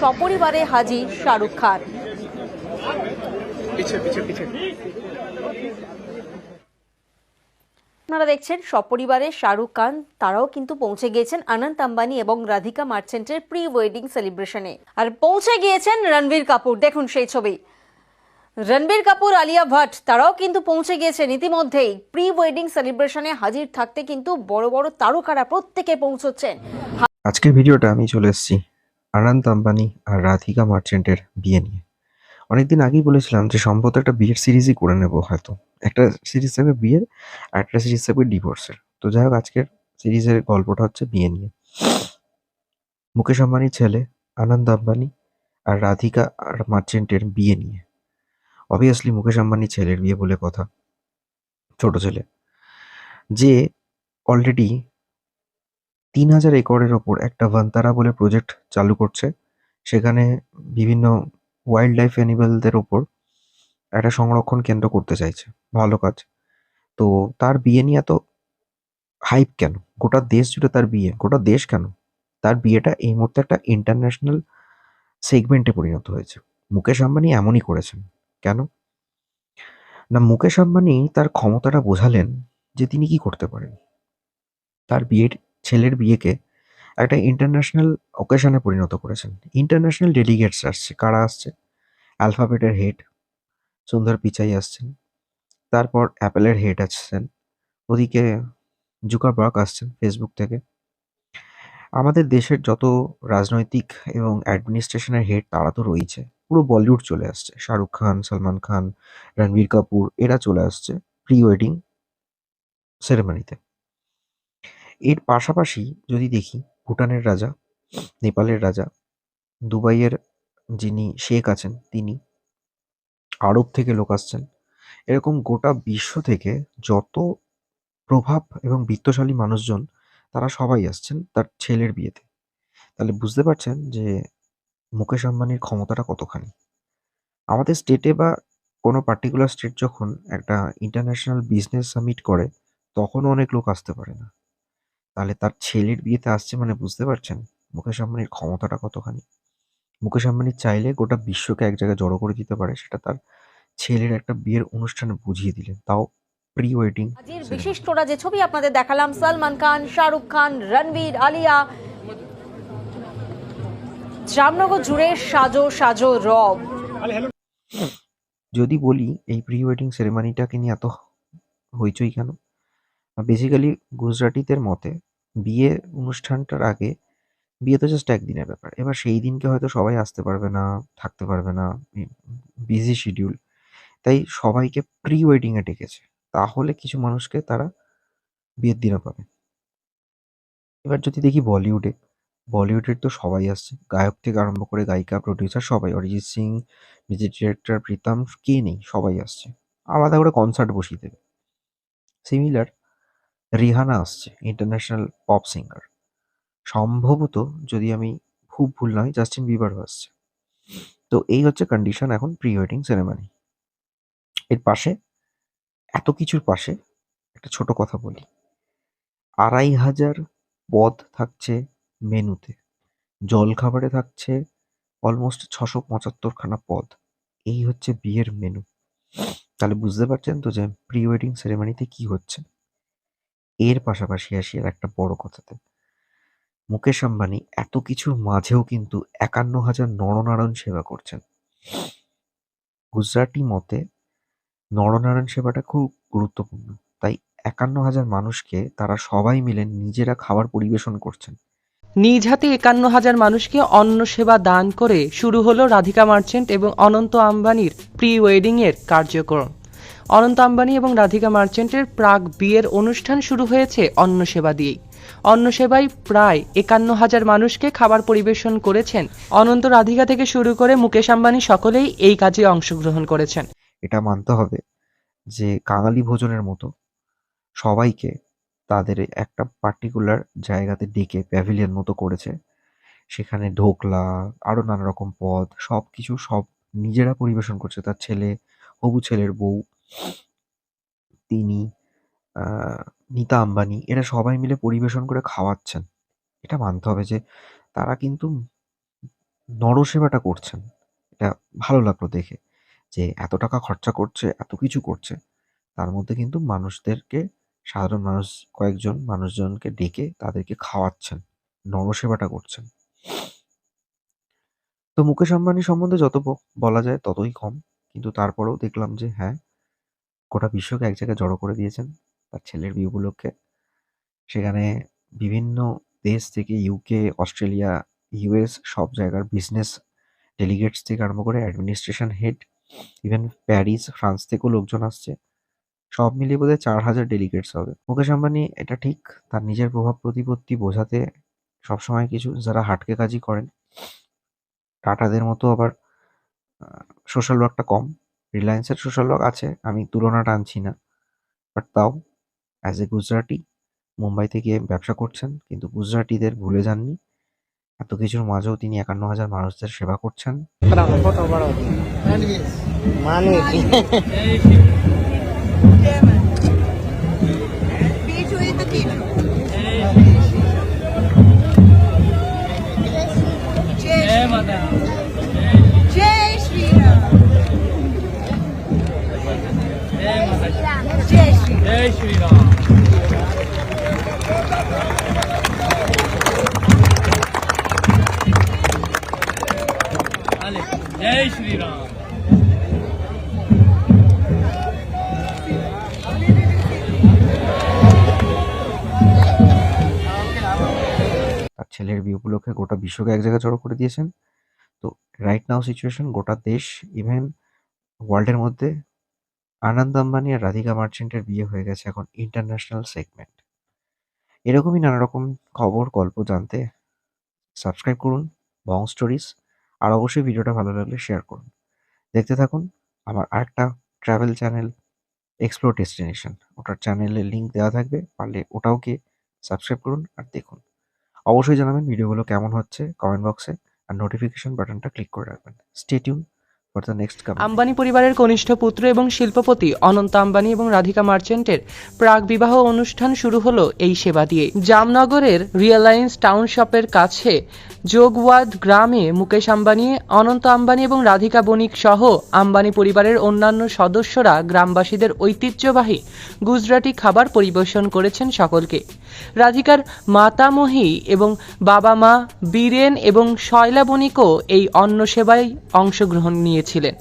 সপরিবারে হাজির শাহরুখ খান। আপনারা দেখছেন সপরিবারে শাহরুখ খান তারাও কিন্তু পৌঁছে গিয়েছেন আনন্দ আম্বানি এবং রাধিকা মার্চেন্টের প্রি ওয়েডিং সেলিব্রেশনে। আর পৌঁছে গিয়েছেন রণবীর কাপুর দেখুন সেই ছবি। রণবীর কাপুর আলিয়া ভাট তারাও কিন্তু পৌঁছে গিয়েছেন ইতিমধ্যেই। প্রি ওয়েডিং সেলিব্রেশনে হাজির থাকতে কিন্তু বড় বড় তারকারা প্রত্যেকে পৌঁছচ্ছেন। আজকের ভিডিওটা আমি চলে এসেছি। আনন্ত আম্বানি আর রাধিকা মার্চেন্টের বিয়ে নিয়ে। অনেকদিন আগেই বলেছিলাম যে সম্ভবত একটা বিয়ের সিরিজই করে নেব হয়তো। একটা সিরিজ থাকবে বিয়ের আর একটা সিরিজ থাকবে ডিভোর্সের। তো যাই হোক, আজকের সিরিজের গল্পটা হচ্ছে বিয়ে নিয়ে। মুকেশ আম্বানির ছেলে আনন্দ আম্বানি আর রাধিকা আর মার্চেন্টের বিয়ে নিয়ে। অবভিয়াসলি মুকেশ আম্বানির ছেলের বিয়ে বলে কথা। ছোট ছেলে। যে অলরেডি তিন হাজার একরের ওপর একটা ভান্তারা বলে প্রজেক্ট চালু করছে। সেখানে বিভিন্ন ওয়াইল্ড লাইফ অ্যানিমেলদের ওপর একটা সংরক্ষণ কেন্দ্র করতে চাইছে। ভালো কাজ। তো তার বিয়ে নিয়ে এত হাইপ কেন? গোটা দেশ জুড়ে তার বিয়ে। গোটা দেশ কেন? তার বিয়েটা এই মুহূর্তে একটা ইন্টারন্যাশনাল সেগমেন্টে পরিণত হয়েছে। মুকেশ আম্বানি এমনই করেছেন। কেন? না, মুকেশ আম্বানি তার ক্ষমতাটা বোঝালেন যে তিনি কি করতে পারেন। তার বিয়ের ছেলের বিয়েকে একটা ইন্টারন্যাশনাল অকেশনে পরিণত করেছেন। ইন্টারন্যাশনাল ডেলিগেটস আসছে। কারা আসছে? অ্যালফাবেটের হেড সুন্দর পিচাই আসছেন। তারপর অ্যাপেলের হেড আসছেন। ওদিকে জুকারবার্গ আসছেন ফেসবুক থেকে। আমাদের দেশের যত রাজনৈতিক এবং অ্যাডমিনিস্ট্রেশনের হেড তারা তো রয়েছে। পুরো বলিউড চলে আসছে। শাহরুখ খান, সালমান খান, রণবীর কাপুর, এরা চলে আসছে। প্রি ওয়েডিং সেরেমনিতে এর পাশাপাশি যদি দেখি ভুটানের রাজা, নেপালের রাজা, দুবাইয়ের যিনি শেখ আছেন, তিনি আরব থেকে লোক আসছেন। এরকম গোটা বিশ্ব থেকে যত প্রভাব এবং বিত্তশালী মানুষজন, তারা সবাই আসছেন তার ছেলের বিয়েতে। তাহলে বুঝতে পারছেন যে মুকেশ আম্বানির ক্ষমতাটা কতখানি। আমাদের স্টেটে বা কোনো পার্টিকুলার স্টেট যখন একটা ইন্টারন্যাশনাল বিজনেস সামিট করে, তখনও অনেক লোক আসতে পারে না। তাহলে তার ছেলের বিয়েতে আসছে মানে বুঝতে পারছেন? মুকেশ আম্বানির ক্ষমতাটা কতখানি? মুকেশ আম্বানি চাইলে গোটা বিশ্বকে এক জায়গায় জড়ো করে দিতে পারে সেটা তার ছেলের একটা বিয়ের অনুষ্ঠানে বুঝিয়ে দিলেন তাও প্রি ওয়েডিং বিশিষ্টরা যে ছবি আপনাদের দেখালাম সালমান খান শাহরুখ খান রণবীর আলিয়া জামনগর জুড়ে সাজো সাজো রব। যদি বলি এই প্রি ওয়েডিং সেরেমনিটাকে নিয়ে এত হইচই কেন? বেসিক্যালি গুজরাটিদের মতে বিয়ে অনুষ্ঠানটার আগে, বিয়ে তো জাস্ট একদিনের ব্যাপার। এবার সেই দিনকে হয়তো সবাই আসতে পারবে না, থাকতে পারবে না বিজি শিডিউল তাই সবাইকে প্রি ওয়েডিংয়ে ডেকেছে। তাহলে কিছু মানুষকে তারা বিয়ের দিনও পাবে। এবার যদি দেখি বলিউডে, বলিউডের তো সবাই আসছে। গায়ক থেকে আরম্ভ করে গায়িকা প্রডিউসার সবাই, অরিজিৎ সিং মিউজিক ডিরেক্টর প্রীতম, কে নেই, সবাই আসছে। আলাদা করে কনসার্ট বসিয়ে দেবে। সিমিলার রিহানা আসছে ইন্টারন্যাশনাল পপ সিঙ্গার সম্ভবত যদি আমি খুব ভুল নয় জাস্টিন বিবারও আসছে। তো এই হচ্ছে কন্ডিশন এখন প্রি ওয়েডিং সেরেমনি এর পাশে, এত কিছুর পাশে একটা ছোট কথা বলি। আড়াই হাজার পদ থাকছে মেনুতে। জলখাবারে থাকছে অলমোস্ট ছশো পঁচাত্তর খানা পদ। এই হচ্ছে বিয়ের মেনু তাহলে বুঝতে পারছেন তো যে প্রি ওয়েডিং সেরেমনিতে কি হচ্ছে? এর পাশাপাশি আসি আর একটা বড় কথাতে। মুকেশ আম্বানি এত কিছুর মাঝেও কিন্তু একান্ন হাজার নরনারায়ণ সেবা করছেন। গুজরাটি মতে নরনারায়ণ সেবাটা খুব গুরুত্বপূর্ণ। তাই একান্ন হাজার মানুষকে তারা সবাই মিলে নিজেরা খাবার পরিবেশন করছেন। নিজ হাতে একান্ন হাজার মানুষকে অন্ন সেবা দান করে শুরু হলো রাধিকা মার্চেন্ট এবং অনন্ত আম্বানির প্রি ওয়েডিং এর কার্যক্রম। অনন্ত আম্বানি এবং রাধিকা মার্চেন্টের প্রাক বিয়ের অনুষ্ঠান শুরু হয়েছে অন্ন সেবা দিয়েই। অন্ন সেবায় প্রায় একান্ন হাজার মানুষকে খাবার পরিবেশন করেছেন। অনন্ত রাধিকা থেকে শুরু করে মুকেশ আম্বানি সকলেই এই কাজে অংশগ্রহণ করেছেন। এটা মানতে হবে যে কাঙালি ভোজনের মতো সবাইকে তাদের একটা পার্টিকুলার জায়গাতে ডেকে প্যাভিলিয়ন মতো করেছে। সেখানে ঢোকলা আরও নানা রকম পদ সব কিছু সব নিজেরা পরিবেশন করছে। তার ছেলে, হবু ছেলের বউ তিনি আহ, নীতা আম্বানি এরা সবাই মিলে পরিবেশন করে খাওয়াচ্ছেন। এটা মানতে হবে যে তারা কিন্তু নরসেবাটা করছেন। এটা ভালো লাগল দেখে যে এত টাকা খরচা করছে এত কিছু করছে। তার মধ্যে কিন্তু মানুষদেরকে সাধারণ মানুষ কয়েকজন মানুষজনকে ডেকে তাদেরকে খাওয়াচ্ছেন নরসেবাটা করছেন। তো মুকেশ আম্বানি সম্বন্ধে যত বলা যায় ততই কম। কিন্তু তারপরেও দেখলাম যে হ্যাঁ গোটা বিশ্বকে এক জায়গায় জড়ো করে দিয়েছেন তার ছেলের বিয়ে উপলক্ষে সেখানে বিভিন্ন দেশ থেকে ইউকে অস্ট্রেলিয়া ইউএস সব জায়গার বিজনেস ডেলিগেটস থেকে আরম্ভ করে administration head even Paris France থেকেও লোকজন আসছে। সব মিলিয়ে বোধহয় চার হাজার ডেলিগেটস হবে। মুকেশ আম্বানি, এটা ঠিক, তার নিজের প্রভাব প্রতিপত্তি বোঝাতে সবসময় কিছু, যারা হাটকে কাজই করেন, টাটাদের মতো আবার সোশ্যাল ওয়ার্কটা কম। রিলায়েন্সের সোশ্যাল ওয়ার্ক আছে আমি তুলনাটা আনছি না। বাট তাও অ্যাজ এ গুজরাটি মুম্বাই থেকে ব্যবসা করছেন কিন্তু গুজরাটিদের ভুলে যাননি। এত কিছুর মাঝেও তিনি একান্ন হাজার মানুষদের সেবা করছেন। জয় ছেলের বিয়ে উপলক্ষে গোটা বিশ্বকে এক জায়গায় জড়ো করে দিয়েছেন। তো রাইট নাও সিচুয়েশন গোটা দেশ ইভেন ওয়ার্ল্ডের মধ্যে আনন্দ আম্বানি আর রাধিকা মার্চেন্টের বিয়ে হয়ে গেছে এখন ইন্টারন্যাশনাল সেগমেন্ট এরকমই নানা রকম খবর, গল্প জানতে সাবস্ক্রাইব করুন বং স্টোরিজ আর অবশ্যই ভিডিওটা ভালো লাগলে শেয়ার করুন। দেখতে থাকুন আমার আরেকটা ট্রাভেল চ্যানেল এক্সপ্লোর ডেস্টিনেশন ওটার চ্যানেলের লিঙ্ক দেওয়া থাকবে, পারলে ওটাও গিয়ে সাবস্ক্রাইব করুন আর দেখুন। অবশ্যই জানাবেন ভিডিওগুলো কেমন হচ্ছে কমেন্ট বক্সে আর নোটিফিকেশন বাটনটা ক্লিক করে রাখবেন। স্টে টিউন কাম আম্বানি পরিবারের কনিষ্ঠ পুত্র এবং শিল্পপতি অনন্ত আম্বানি এবং রাধিকা মার্চেন্টের প্রাক বিবাহ অনুষ্ঠান শুরু হলো এই সেবা দিয়ে। জামনগরের রিয়ালায়েন্স টাউনশপের কাছে যোগওয়াদ গ্রামে মুকেশ আম্বানি, অনন্ত আম্বানি এবং রাধিকা বণিক সহ আম্বানি পরিবারের অন্যান্য সদস্যরা গ্রামবাসীদের ঐতিহ্যবাহী গুজরাটি খাবার পরিবেশন করেছেন সকলকে। রাধিকার মাতামহী এবং বাবা মা বীরেন এবং শয়লা বণিকও এই অন্ন সেবায় অংশগ্রহণ নিয়েছিলেন।